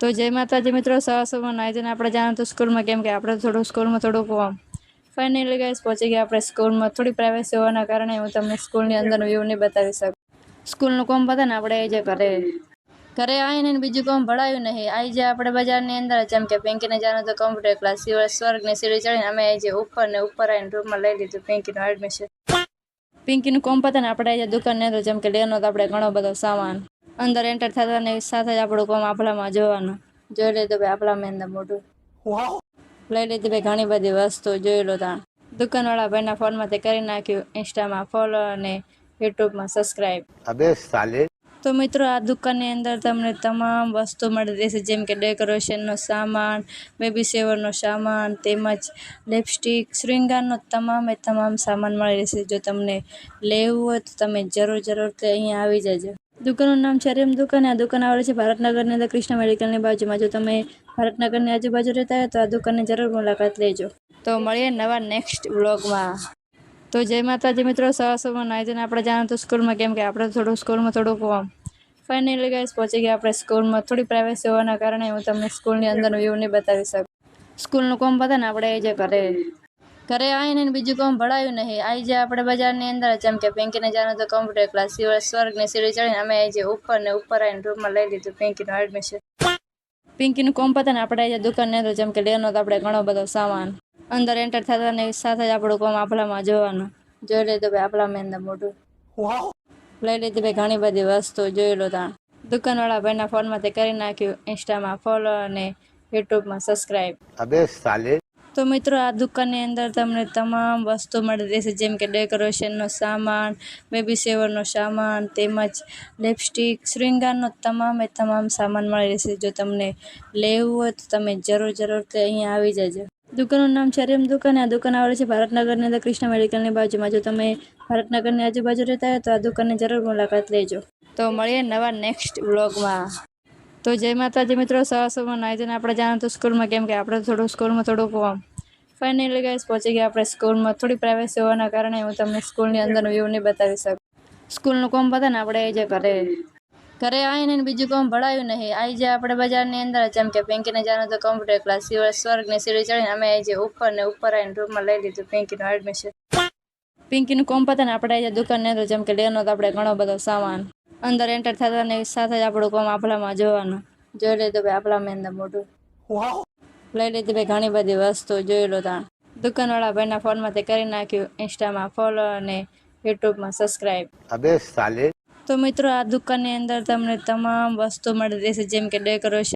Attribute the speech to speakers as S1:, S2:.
S1: તો જય માતાજી મિત્રો સવા સવારમાં નાઈ જઈને આપણે જવાનું તો સ્કૂલમાં કેમ કે આપણે થોડું સ્કૂલમાં થોડુંક ફાઇનલી ગાઈસ પહોંચી ગયા આપણે સ્કૂલમાં. થોડી પ્રાઇવેસી હોવાના કારણે હું તમને સ્કૂલની અંદર વ્યૂ નહીં બતાવી શકું. સ્કૂલનું કોમ પતે ને, આપણે જે ઘરે ઘરે આવીને બીજું કોમ ભણાયું નહીં. આવી જે આપણે બજારની અંદર જેમ કે પિંકીને જવાનું તો કોમ્પ્યુટર ક્લાસ સિવાય સ્વર્ગની સીડી ચડીને અમે જે ઉપર ને ઉપર આવીને રૂમમાં લઈ લીધું પિંકીનું એડમિશન પિંકીનું કોમ પતા ને, આપણે આજે દુકાનની જેમ કે લેવાનો તો આપણે ઘણો બધો સામાન અંદર એન્ટર થતા ને સાથે જ આપણું કોમ આપણામાં જોવાનું. જોઈ લીધું ભાઈ આપણામાં અંદર મોટું લઈ લીધી ભાઈ ઘણી બધી વસ્તુ જોઈ લો તાણ દુકાનવાળા ભાઈના ફોનમાં તે કરી નાખ્યું ઇન્સ્ટામાં ફોલો અને યુટ્યુબમાં સબસ્ક્રાઈબ
S2: અબે સાલે.
S1: તો મિત્રો આ દુકાનની અંદર તમને તમામ વસ્તુ મળી રહેશે જેમ કે ડેકોરેશનનો સામાન બેબી સેવરનો સામાન તેમજ લિપસ્ટિક શ્રીંગારનો તમામે તમામ સામાન મળી રહેશે. જો તમને લેવું હોય તો તમે જરૂર જરૂર તે અહીંયા આવી જજો. દુકાનનું નામ છે રેમ દુકાન, આ દુકાન આવેલી છે ભારતનગરની અંદર કૃષ્ણ મેડિકલની બાજુમાં. જો તમે ભારતનગરની આજુબાજુ રહેતા હોય તો આ દુકાનની જરૂર મુલાકાત લેજો. તો મળીએ નવા નેક્સ્ટ વ્લોગમાં તો જય માતાજી મિત્રો, સવાર સવારમાં નાઈ જઈને આપણે જવાનું તો સ્કૂલમાં, કેમ કે આપણે થોડું સ્કૂલમાં થોડુંક ફાઇનલી ગાઈસ પહોંચી ગયા આપણે સ્કૂલમાં. થોડી પ્રાઇવેસી હોવાના કારણે હું તમને સ્કૂલની અંદરનો વ્યૂ નહીં બતાવી શકું. સ્કૂલનું કોમ ને, આપણે જે ઘરે ઘરે આવીને બીજું કોમ ભણાયું નહીં. આવી જે આપણે બજારની અંદર જેમ કે પિંકીને જવાનું તો કોમ્પ્યુટર ક્લાસ સ્વર્ગની સીડી ચડીને અમે જે ઉપર ને ઉપર આવીને રૂમમાં લઈ લીધું પિંકીનું એડમિશન પિંકીનું કોમ પતાને આપણે આજે દુકાનની અંદર. જેમ કે લેવાનો તો આપણે ઘણો બધો સામાન. અંદર એન્ટર થતા ને સાથે જ આપણું કોમ આપણામાં જોવાનું. જોઈ લીધું ભાઈ આપણામાં અંદર મોટું લઈ લીધી ભાઈ ઘણી બધી વસ્તુ જોઈ લો તાણ દુકાનવાળા ભાઈના ફોનમાં તે કરી નાખ્યું ઇન્સ્ટામાં ફોલો અને યુટ્યુબમાં સબસ્ક્રાઈબ
S2: અબે સાલે
S1: તો મિત્રો, આ દુકાનની અંદર તમને તમામ વસ્તુ મળી રહેશે, જેમ કે ડેકોરેશનનો સામાન, બેબી સેવરનો સામાન, તેમજ લિપસ્ટિક, શૃંગારનો તમામે તમામ સામાન મળી રહેશે. જો તમને લેવું હોય તો તમે જરૂર જરૂર તે અહીંયા આવી જજો. દુકાનનું નામ છે દુકાન. આ દુકાન આવેલી છે ભારતનગરની અંદર, કૃષ્ણ મેડિકલની બાજુમાં. જો તમે ભારતનગરની આજુબાજુ રહેતા હોય તો આ દુકાનની જરૂર મુલાકાત લેજો. તો મળીએ નવા નેક્સ્ટ વ્લોગમાં. તો જય માતાજી મિત્રો, સવાર સવારમાં નાઈ જઈને આપણે જાણ તો સ્કૂલમાં કેમ કે આપણે થોડું સ્કૂલમાં થોડુંક ફાઇનલી ગાઈસ પહોંચી ગયા આપણે સ્કૂલમાં. થોડી પ્રાઇવેસી હોવાના કારણે હું તમને સ્કૂલની અંદર વ્યૂ નહીં બતાવી શકું. સ્કૂલનું કોમ પતે ને, આપણે જે ઘરે ઘરે આવીને બીજું કોમ ભણાયું નહીં. આવી જાય આપણે બજારની અંદર જેમ કે પિંકીને જાણો તો કોમ્પ્યુટર ક્લાસ સ્વર્ગની સીડી ચડીને અમે જે ઉપર ને ઉપર આવીને રૂમમાં લઈ લીધું પિંકીનું એડમિશન પિંકીનું કોમ પતા ને, આપણે આજે દુકાનની અંદર, જેમ કે લેવાનો તો આપણે ઘણો બધો સામાન. અંદર એન્ટર થતા ને સાથે જ આપણું કોમ આપણામાં જોવાનું. જોઈ લીધો ભાઈ આપણા આપણામાં અંદર મોટું લઈ લીધી ભાઈ ઘણી બધી વસ્તુ જોઈ લો તાણ. દુકાનવાળા ભાઈના ફોનમાં તે કરી નાખ્યું ઇન્સ્ટામાં ફોલો અને યુટ્યુબમાં સબસ્ક્રાઈબ
S2: અબે સાલે.
S1: તો મિત્રો આ દુકાનની અંદર તમને તમામ વસ્તુ મળી રહેશે જેમ કે ડેકોરેશન